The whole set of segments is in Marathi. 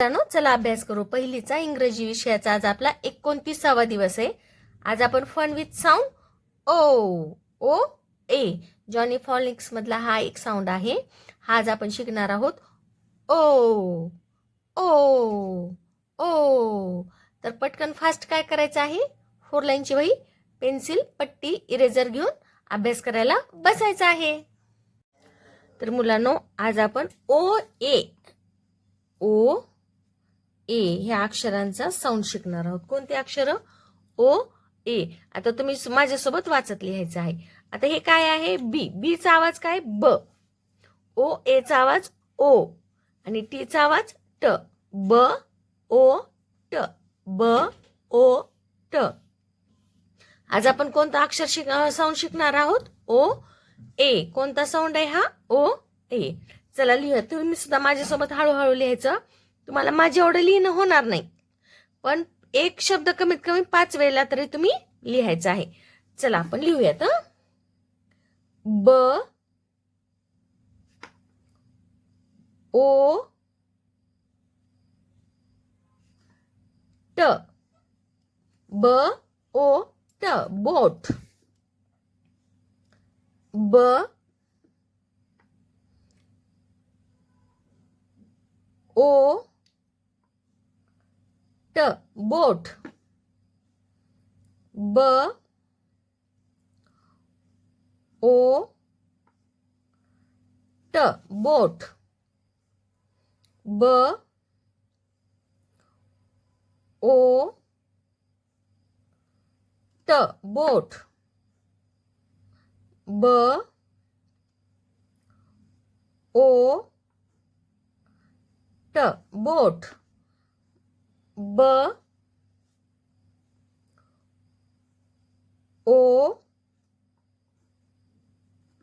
मित्रांनो चला अभ्यास करू. पहिलीचा इंग्रजी विषयाचा आज आपला एकोणतीसावा दिवस आहे. आज आपण fun with sound O O A Jolly Phonics मधला हा एक साऊंड आहे. हा आज आपण शिकणार आहोत. ओ ओ ओ तर पटकन फास्ट काय करायचं आहे? फोर लाईनची वही पेन्सिल पट्टी इरेझर घेऊन अभ्यास करायला बसायचं आहे. तर मुलांनो आज आपण ओ ए ओ ए ह्या अक्षरांचा साऊंड शिकणार आहोत. कोणते अक्षर? ओ ए. आता तुम्ही माझ्यासोबत वाचत लिहायचं आहे. आता हे काय आहे? बी बी चा आवाज काय? ब. ओ ए चा आवाज ओ. आणि टी चा आवाज ट. ब ओ ट. ब ओ ट. आज आपण कोणता अक्षर शिक साऊंड शिकणार आहोत? ओ ए. कोणता साऊंड आहे हा? ओ ए. चला लिहा तुम्ही सुद्धा माझ्यासोबत हळूहळू लिहायचं. तुम्हाला माझी एवढं लिहिणं होणार नाही. पण एक शब्द कमीत कमी पाच वेळेला तरी तुम्ही लिहायचा आहे. चला आपण लिहूयात ब ओ ट ब ओ ट बोट. ब ओ ट बोट. ब ओ ट बोट. ब ओ ट बोट. ब ओ ट बोट. ब ओ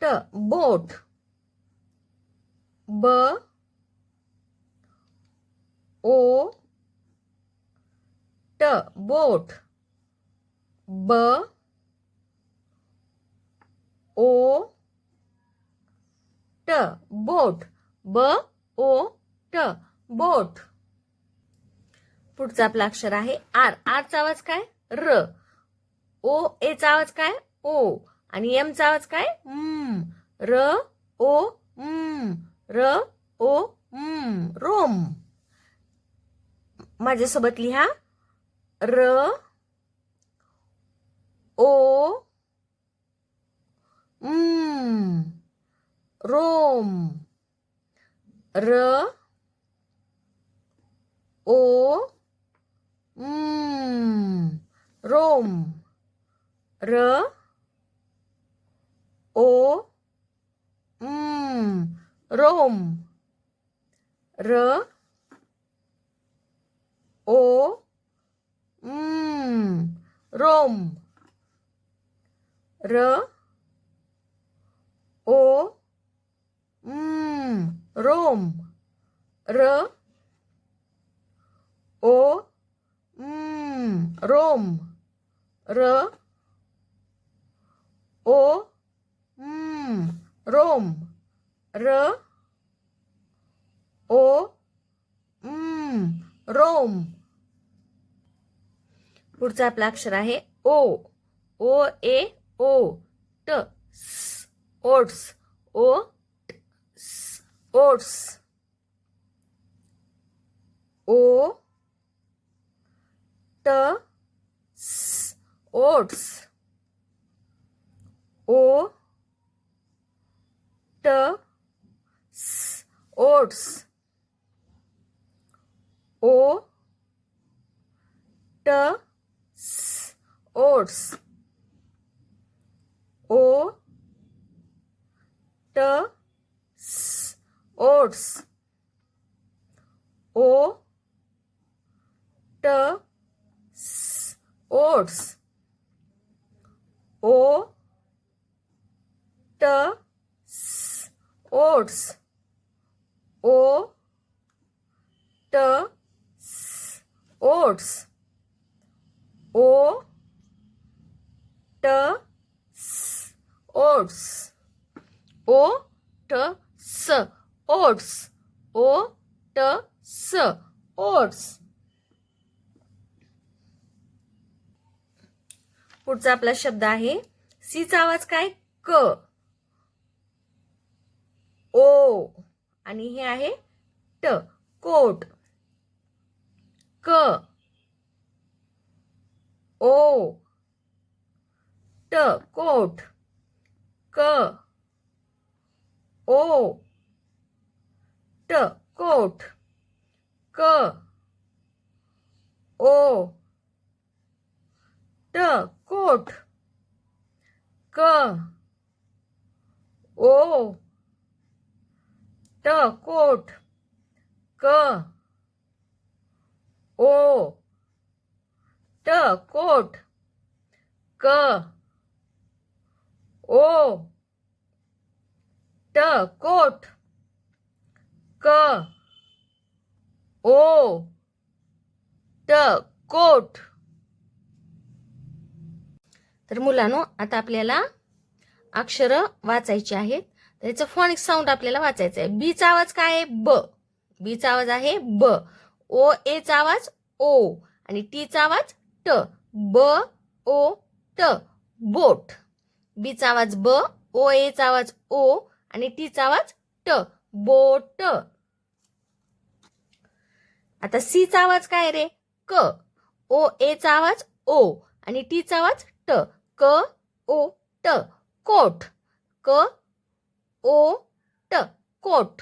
ट बोट. ब ओ ट बोट. ब ओ ट बोट. ब ओ ट बोट. पुढचा आपला अक्षर आहे आर. आरचा आवाज काय? र. ओ एचा आवाज काय? ओ. आणि एम चा आवाज काय? म र ओ म र ओ म रोम. माझ्यासोबत लिहा. र ओ म रोम. र ओ М. Ром. Р. О. М. Ром. Р. О. М. Ром. Р. О. М. Ром. Р. О. रोम र ओ रोम र ओ रोम. पुढचा आपला अक्षर आहे ओ. ओ ए ओ ट S oats. O T, oats. O oats. Oats. O t s oats. O t s oats. O t s oats. Oats O T oats O ট ওটস ও ট ওটস ও ট স ओट्स ओ ट स ओट्स पुढचा आपला शब्द आहे. सीचा आवाज काय? क. ओ. आणि हे आहे ट. कोट. क. ओ. ट. कोट. क. ओ. ट. कोट. क. ओ. ट. कोट क ओ ट कोट क ओ ट कोट क ओ ट कोट क ओ ट कोट तर मुलांनो आता आपल्याला अक्षर वाचायची आहेत त्याचं फॉनिक साऊंड आपल्याला वाचायचं आहे बीचा आवाज काय आहे ब बीचा आवाज आहे ब ओ एचा आवाज ओ आणि टीचा आवाज ट ब ओ ट बोट बीचा आवाज ब ओ एचा आवाज ओ आणि टीचा आवाज ट बोट आता सीचा आवाज काय रे क ओ एचा आवाज ओ आणि टीचा आवाज ट क ओ ट कोट क ओ ट कोट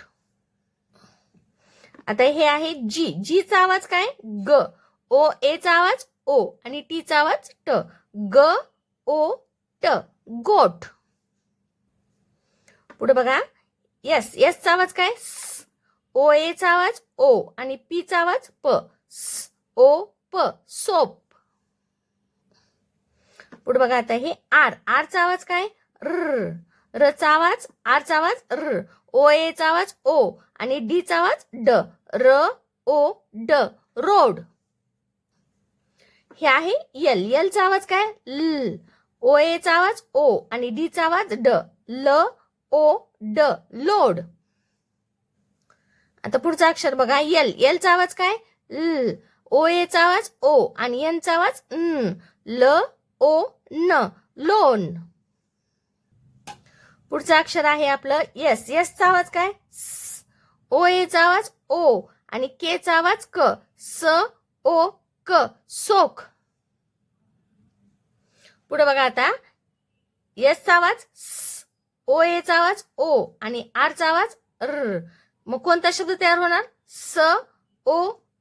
आता हे आहे जी जीचा आवाज काय? ग. ओ एचा आवाज ओ आणि टीचा आवाज ट ग ओ ट गोट पुढे बघा. यस यसचा आवाज काय? स. ओ एचा आवाज ओ आणि पीचा आवाज प स. ओ प सोप. पुढे बघा आता हे आर. आरचा आवाज काय? र. रचा आवाज आरचा आवाज र. ओ एचा आवाज ओ. आणि डीचा आवाज ड. र ओ ड. रोड. हे आहे यल. यलचा आवाज काय? ल. ओ एचा आवाज ओ. आणि डीचा आवाज ड. ल ओ ड. लोड. आता पुढचा अक्षर बघा. यल. यलचा आवाज काय? ल. ओ एचा आवाज ओ. आणि यनचा आवाज न. ल ओ न लोन. पुढचं अक्षर आहे आपलं यस यसचा आवाज काय? स. ओ एचा आवाज ओ आणि केचा आवाज क. स ओ क सोख. पुढे बघा आता. यसचा आवाज स ओ एचा आवाज ओ आणि आरचा आवाज र मग कोणता शब्द तयार होणार? स ओ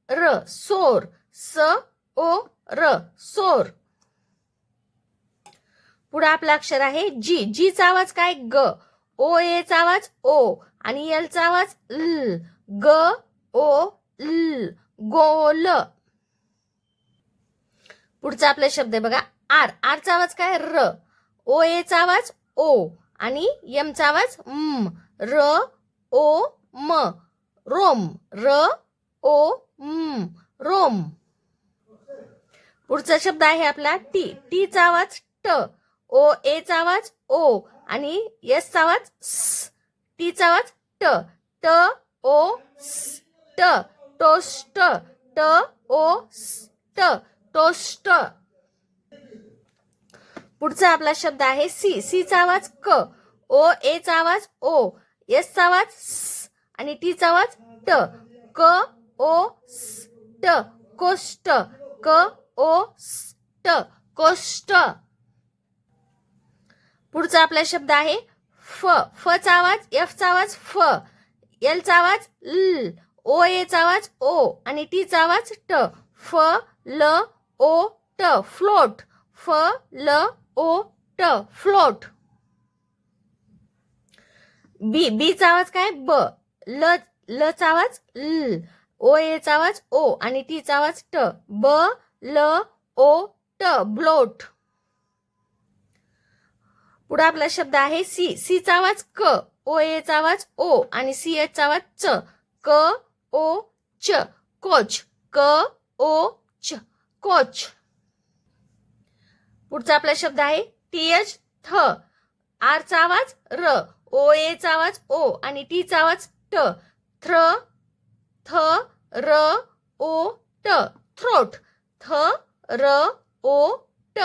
र सोर. स ओ र सोर. पुढे आपला अक्षर आहे जी जीचा आवाज काय? ग. ओ एचा आवाज ओ आणि एलचा आवाज ल ग ओ ल गोल. पुढचा आपला शब्द आहे बघा. आर आरचा आवाज काय? र. ओ एचा आवाज ओ आणि यमचा आवाज म र ओ म रोम. र ओ म रोम. पुढचा शब्द आहे आपला टी टीचा आवाज ट ओ एचा आवाज ओ आणि एसचा आवाज स टीचा आवाज ट ट ओ स ट टोस्ट ट ओ स ट टोस्ट पुढचा आपला शब्द आहे सी. सीचा आवाज क. ओ एचा आवाज ओ एसचा आवाज स आणि टीचा आवाज ट. क ओ स ट कोष्ट. क ओ स ट कोष्ट. पुढचा आपला शब्द आहे फ. फचा आवाज एफचा आवाज फ. एलचा आवाज ल. ओ एचा आवाज ओ आणि टीचा आवाज ट. फ ल ओ ट. फ्लोट. फ ल ओ ट. फ्लोट. बी बीचा आवाज काय? ब. ल लचा आवाज ल. ओ एचा आवाज ओ आणि टीचा आवाज ट. ब ल ओ ट. ब्लोट. पुढे आपला शब्द आहे सी. सीचा आवाज क ओ एचा आवाज ओ आणि सी एचा आवाज च. क ओ च. कोच. क ओ च. कोच. पुढचा आपला शब्द आहे टी एच थ. आरचा आवाज र ओ एचा आवाज ओ आणि टीचा आवाज ट. थ्र थ र ओ ट. थ्रोट. थ र ओ ट.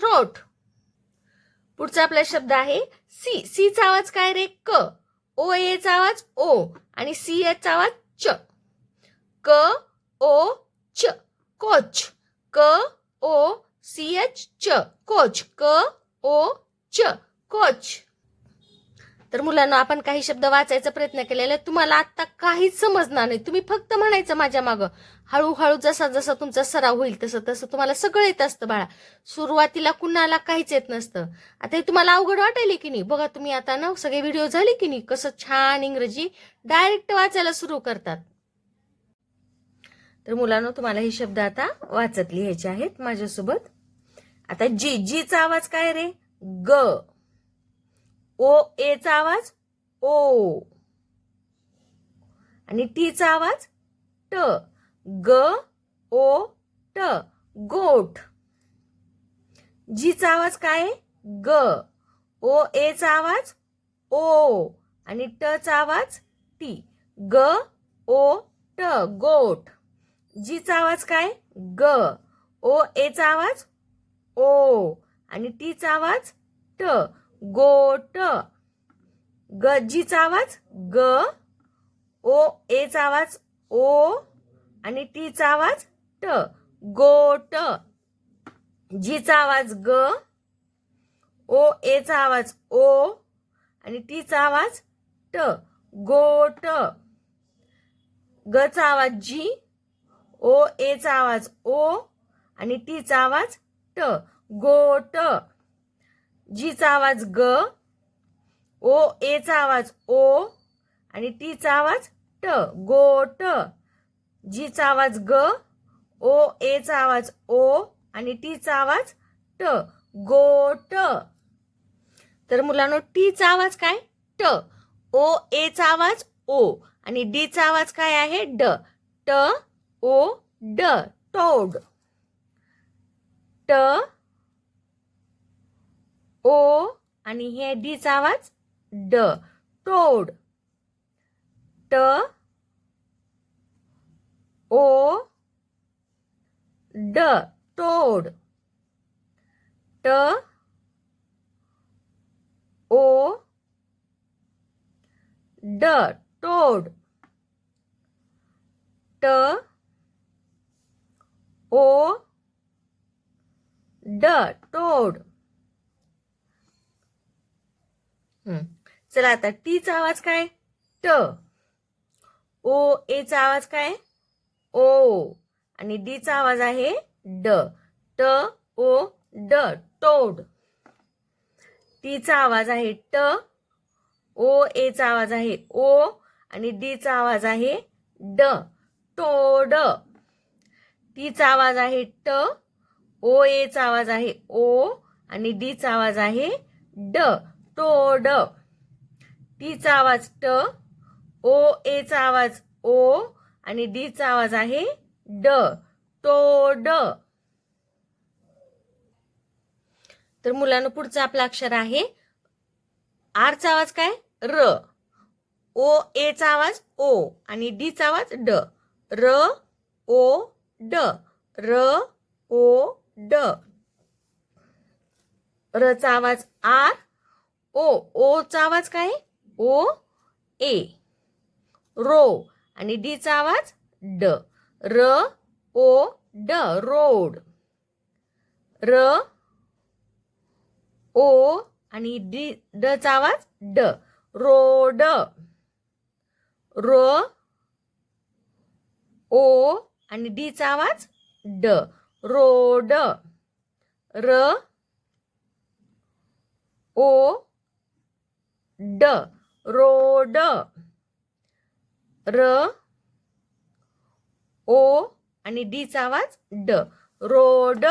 थ्रोट. पुढचा आपला शब्द आहे सी. सी चा आवाज काय रे? क. ओ ए चा आवाज ओ आणि सी चा आवाज च. क O ch. Coach. C O C H ch. Coach. C O ch. Coach. तर मुलांना आपण काही शब्द वाचायचा प्रयत्न केलेला तुम्हाला आता काहीच समजणार नाही. तुम्ही फक्त म्हणायचं माझ्या मागं. हळूहळू जसा जसा तुमचा सराव होईल तसं तसं तुम्हाला सगळं येत असतं बाळा. सुरुवातीला कुणाला काहीच येत नसतं. आता हे तुम्हाला अवघड वाटायले की नाही? बघा तुम्ही आता ना सगळे व्हिडिओ झाले की नाही? कसं छान इंग्रजी डायरेक्ट वाचायला सुरू करतात. तर मुलांना तुम्हाला हे शब्द आता वाचत लिहायचे आहेत माझ्यासोबत. आता जी जीचा आवाज काय रे? ग. ओ एचा आवाज ओ. आणि टीचा आवाज ट. ग ओ ट गोठ. जीचा आवाज काय? आहे? ग. ओ एचा आवाज ओ. आणि ट चा आवाज टी. ग ओ ट गोठ. जीचा आवाज काय? ग. ओ एचा आवाज ओ. आणि टीचा आवाज ट. गोट ग जीचा आवाज ग. ओ एचा आवाज ओ. आणि टीचा आवाज ट. गोट. जीचा आवाज ग. ओ एचा आवाज ओ. आणि टीचा आवाज ट. गोट. गचा आवाज जी. ओ एचा आवाज ओ. आणि टीचा आवाज ट. गोट. जीचा आवाज ग. ओ एचा आवाज ओ. आणि टीचा आवाज ट. गोट. जीचा आवाज ग ओ एचा आवाज ओ आणि टीचा आवाज ट गोट. तर मुलांनो टीचा आवाज काय? ट. ओ एचा आवाज ओ आणि डीचा आवाज काय आहे? ड. ट ओ ड. टोड. ट ओ आणि हे डीचा आवाज ड. टोड. ट ओ ड टोड ट ओ ड टोड ट ओ ड टोड. चला आता टीचा आवाज काय? ट. ओ एचा आवाज काय? ओ. आणि डीचा आवाज आहे ड. ट ओ ड टोड. टीचा आवाज आहे ट ओ एचा आवाज आहे ओ. आणि डीचा आवाज आहे ड टोड. टीचा आवाज आहे ट ओ एचा आवाज आहे ओ. आणि डीचा आवाज आहे ड टोड. टीचा आवाज ट ओ एचा आवाज ओ. आणि डीचा आवाज आहे ड. टोड तर मुलांना पुढचा आपला अक्षर आहे आरचा आवाज काय? र. ओ एचा आवाज ओ आणि डीचा आवाज ड. र ओ ड. र ओ ड. रचा आवाज आर. ओ ओचा आवाज काय? O A. रो. आणि डीचा आवाज ड. र ओ ड रोड. र ओ आणि डी डचा आवाज ड. रोड. र ओ आणि डीचा आवाज ड. रोड. र ओ ड. रोड. र ओ आणि डीचा आवाज ड. रोड.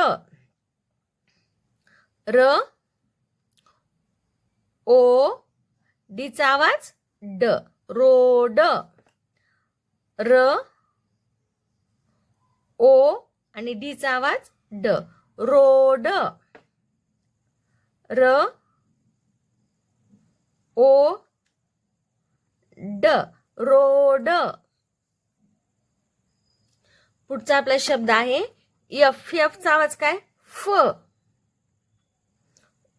र ओ डीचा आवाज ड. रोड. र ओ आणि डीचा आवाज ड. रोड. र ओ ड. रोड. पुढचा आपला शब्द आहे यफ यफचा आवाज काय? फ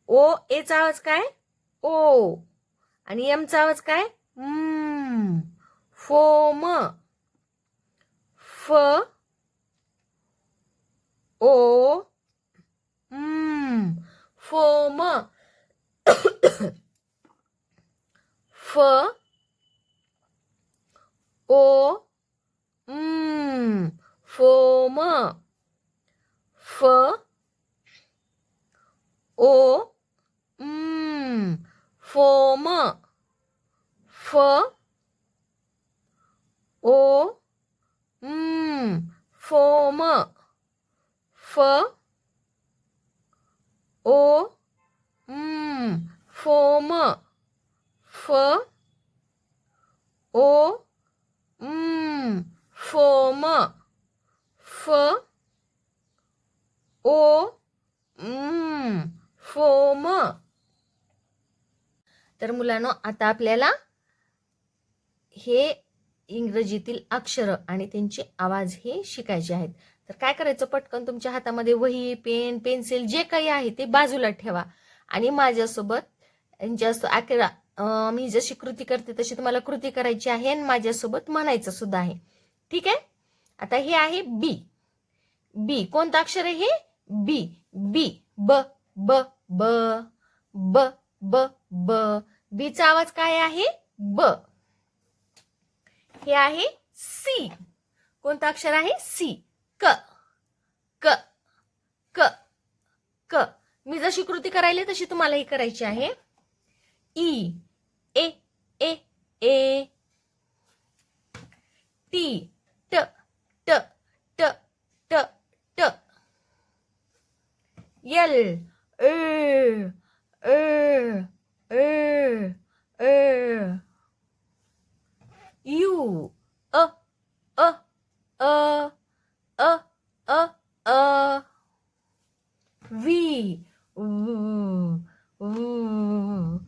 ओ एचा आवाज काय? ओ आणि एमचा आवाज काय? म फोम फ ओ म फोम फ ও উম ফোম ফ ও উম ফোম ফ ও উম ফোম ফ ও উম ফোম ফ ও फोम फ ओ म फोम तर मुलांनो आता आपल्याला हे इंग्रजीतील अक्षरं आणि त्यांचे आवाज हे शिकायचे आहेत. तर काय करायचं पटकन? तुमच्या हातामध्ये वही पेन पेन्सिल जे काही आहे ते बाजूला ठेवा. आणि माझ्यासोबत यांच्या अकरा मी जशी कृती करते तशी तुम्हाला कृती करायची आहे आणि माझ्यासोबत म्हणायचं सुद्धा आहे. ठीक आहे? आता हे आहे बी बी कोणतं अक्षर आहे हे? बी बी. ब. ब. ब. ब. ब. ब बीचा आवाज काय आहे? ब. हे आहे सी कोणतं अक्षर आहे? सी क. क. क. क. मी जशी कृती करायली तशी तुम्हाला ही करायची आहे. E a a a t t t t t t. L r r r r u a a a a a a. V v v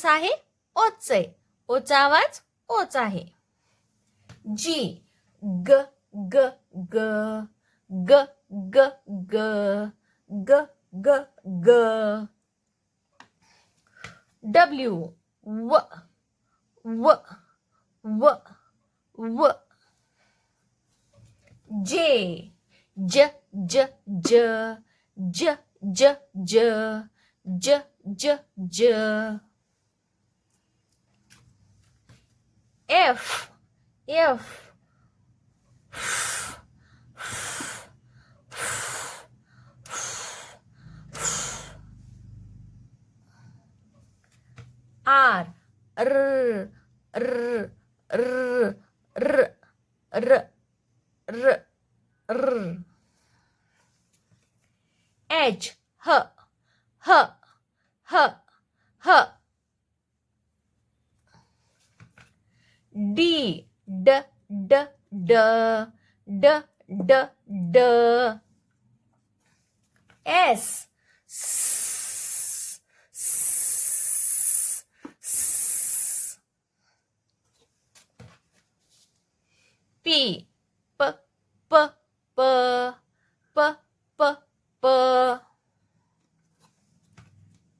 कसा आहे? ओच आहे. ओचा आवाज ओच आहे. जी ग ग ग ग ग ग ग ग ग. डब्ल्यू व व व व. जे ज ज ज ज ज ज ज ज ज F F R R R R R R R R. H H H H H. D D D D D D D S S S S P P P P P P P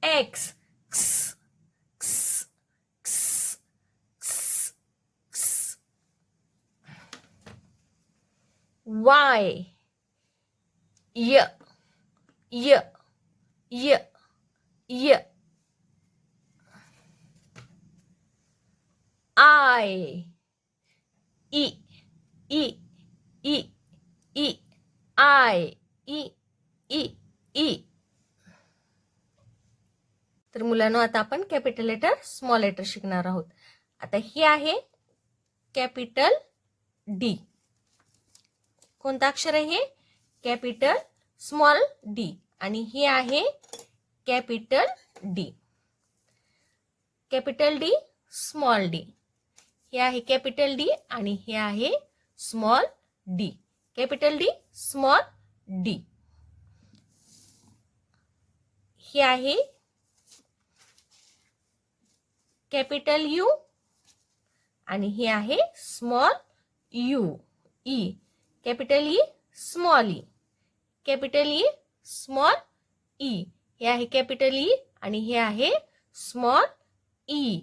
X X Y. Y. Y y y I E E E E I E E i तर मुलांनो आता आपण कॅपिटल लेटर स्मॉल लेटर शिकणार आहोत. आता ही आहे कॅपिटल डी कोणतं अक्षर हे कॅपिटल, स्मॉल डी. हे capital D. Capital D, small D. हे आहे कॅपिटल डी आणि हे small D. Capital D, small D. हे आहे कॅपिटल यू हे small U, E. Capital E small E capital E small E हे आहे कॅपिटल ई हे आहे स्मॉल ई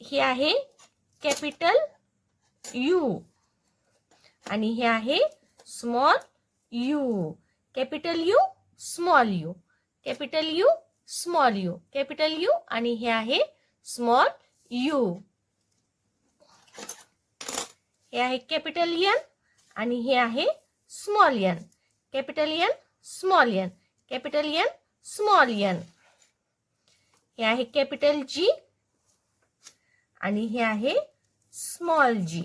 हे आहे कॅपिटल यू हे आहे small U capital U small U capital U small U capital U हे आहे स्मॉल यू हे कॅपिटल आणि हे small N capital N small N capital N small N हे आहे कॅपिटल जी आणि हे small G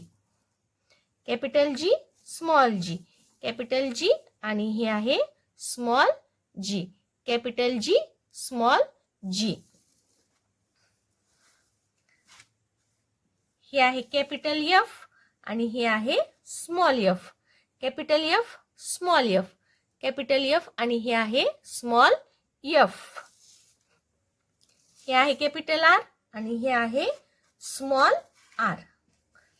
capital G small G capital G आणि हे small G capital G small G हे आहे कॅपिटल एफ़ आणि हे आहे small F capital F small F capital F आणि हे आहे स्मॉल एफ़ हे आहे कॅपिटल आर आणि हे आहे स्मॉल आर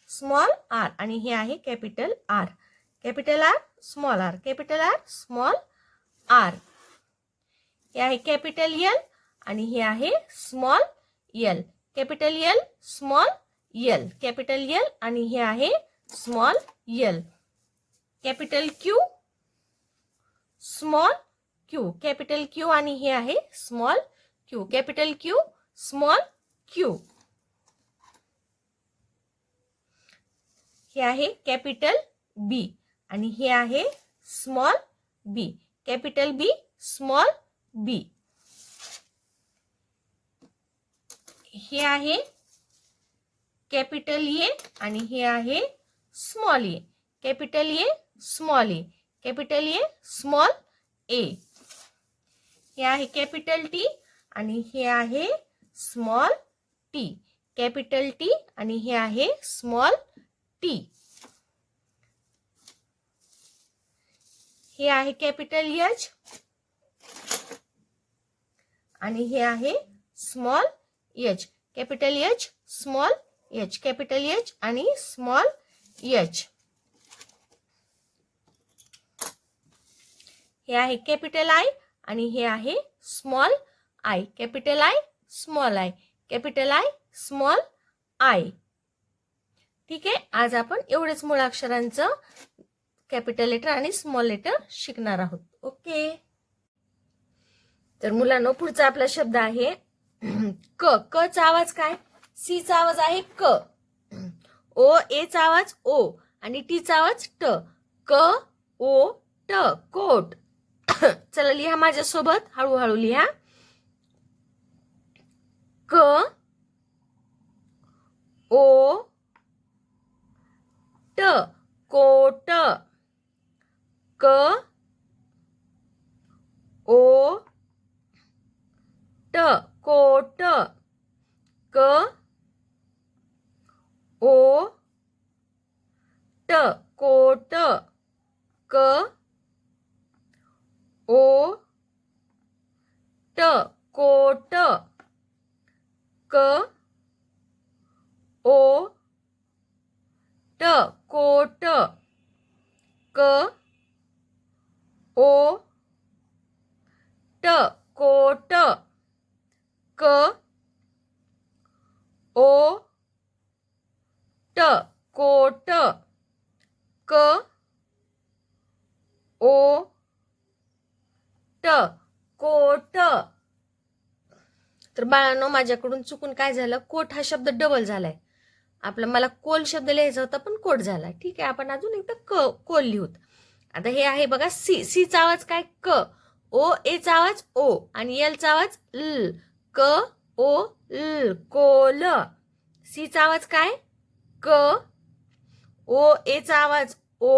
स्मॉल आर आणि हे आहे capital R capital R small R capital R small R हे आहे कॅपिटल एल आणि हे आहे small L capital L small L capital आणि हे small L capital Q small Q capital Q हे small Q capital Q small Q हे कॅपिटल बी हे small B capital B small B हे कॅपिटल ए हे small A. Capital A, small A. Capital A, small A. हे कॅपिटल टी हे स्मॉल टी. कॅपिटल टी हे स्मॉल टी. हे आहे कॅपिटल एच हे small H. Capital H, small H capital H आणि स्मॉल एच हे आहे कॅपिटल आय आणि हे आहे small I capital I small I capital I small I ठीक आहे? आज आपण एवढेच मुळाक्षरांचं कॅपिटल लेटर आणि स्मॉल लेटर शिकणार आहोत. ओके? तर मुलांनो पुढचा आपला शब्द आहे. क. क चा आवाज काय? सी चा आवाज आहे क. ओ ए चा आवाज ओ आणि टीचा आवाज ट. क ओ ट कोट. चला लिहा माझ्यासोबत हळूहळू लिहा. क ओ ट कोट. क ओ ट कोट. क ओ ट कोट क ओ ट कोट क ओ ट कोट क ओ ट कोट क ओ ट कोट क ओ ट कोट. तर बाळांनो माझ्याकडून चुकून काय झालं? कोट हा शब्द डबल झालाय. आपला मला कोल शब्द लिहायचा होता पण कोट झाला ठीक आहे आपण अजून एकदा क कोल लिहूत आता हे आहे बघा सी सीचा आवाज काय? क. ओ एचा आवाज ओ आणि एलचा आवाज ल. क ओ ल. कोल. सीचा आवाज काय? क ओ एचा आवाज ओ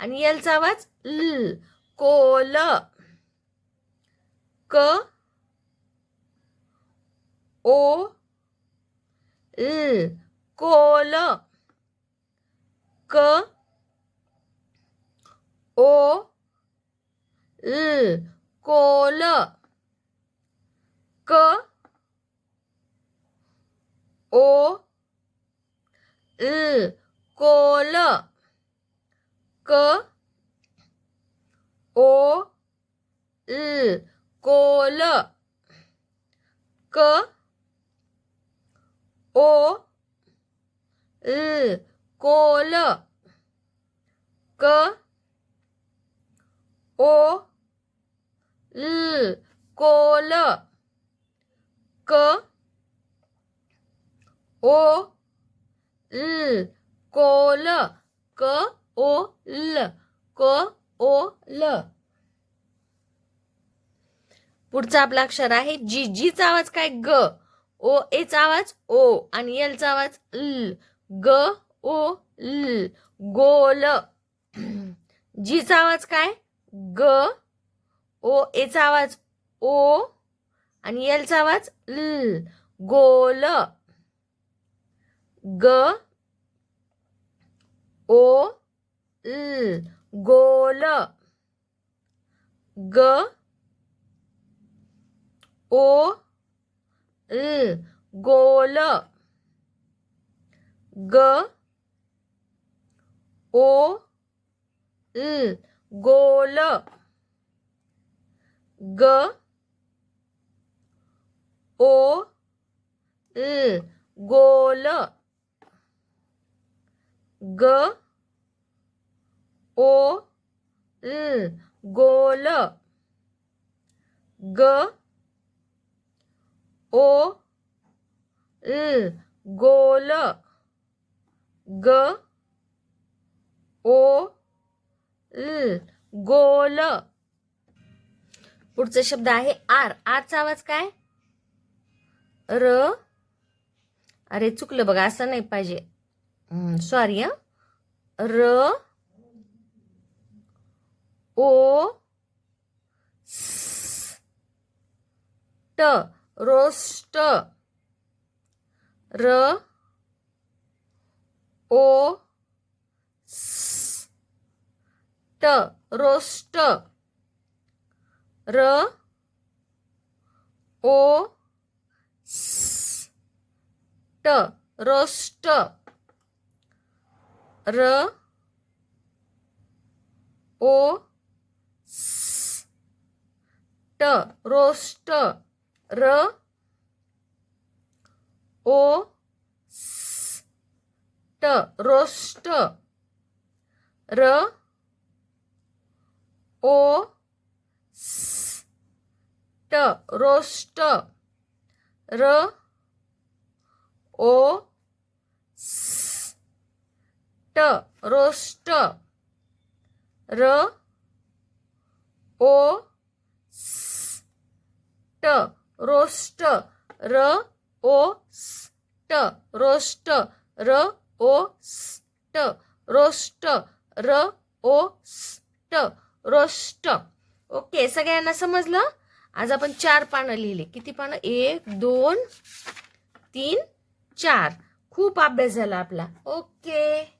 आणि एलचा आवाज ल कोल. क ओ ल कोल. क ओ ल कोल. क ओ 으, 꼬르, 끄, 오, 으, 꼬르, 끄, 오, 으, 꼬르, 끄, 오, 으, 꼬르, 끄, 오, ल कोल क ओ ल क ओ ल. पुढचा आपला अक्षर आहे जी जीचा आवाज काय? ग. ओ एचा आवाज ओ आणि एलचा आवाज ल. ग ओ ल गोल. जीचा आवाज काय? ग. ओ एचा आवाज ओ आणि एलचा आवाज ल. गोल. ग ओ ल गोल ग ओ ल गोल ग ओ ल गोल ग ओ ल गोल। ग ओ ल गोल. ग ओ ल गोल. ग ओ ल गोल. पुढचा शब्द आहे आर. आरचा आवाज काय? र. अरे चुकलं बघा असं नाही पाहिजे. सॉरी ह. र ओ स ट रोस्ट र ओ स ट रोस्ट र ओ स ट रोस्ट र ओ स ट रोस्ट र ओ स ट रोस्ट र ओ स ट रोस्ट र ओ ट रोस्ट र ओ स ट रोस्ट र ओ स ट रोस्ट र ओ स ट रोस्ट र ओ स ट रोस्ट ओके सगळ्यांना समजलं? आज आपण चार पानं लिहिले. किती पानं? एक दोन तीन चार. खूप अभ्यास झाला आपला. ओके.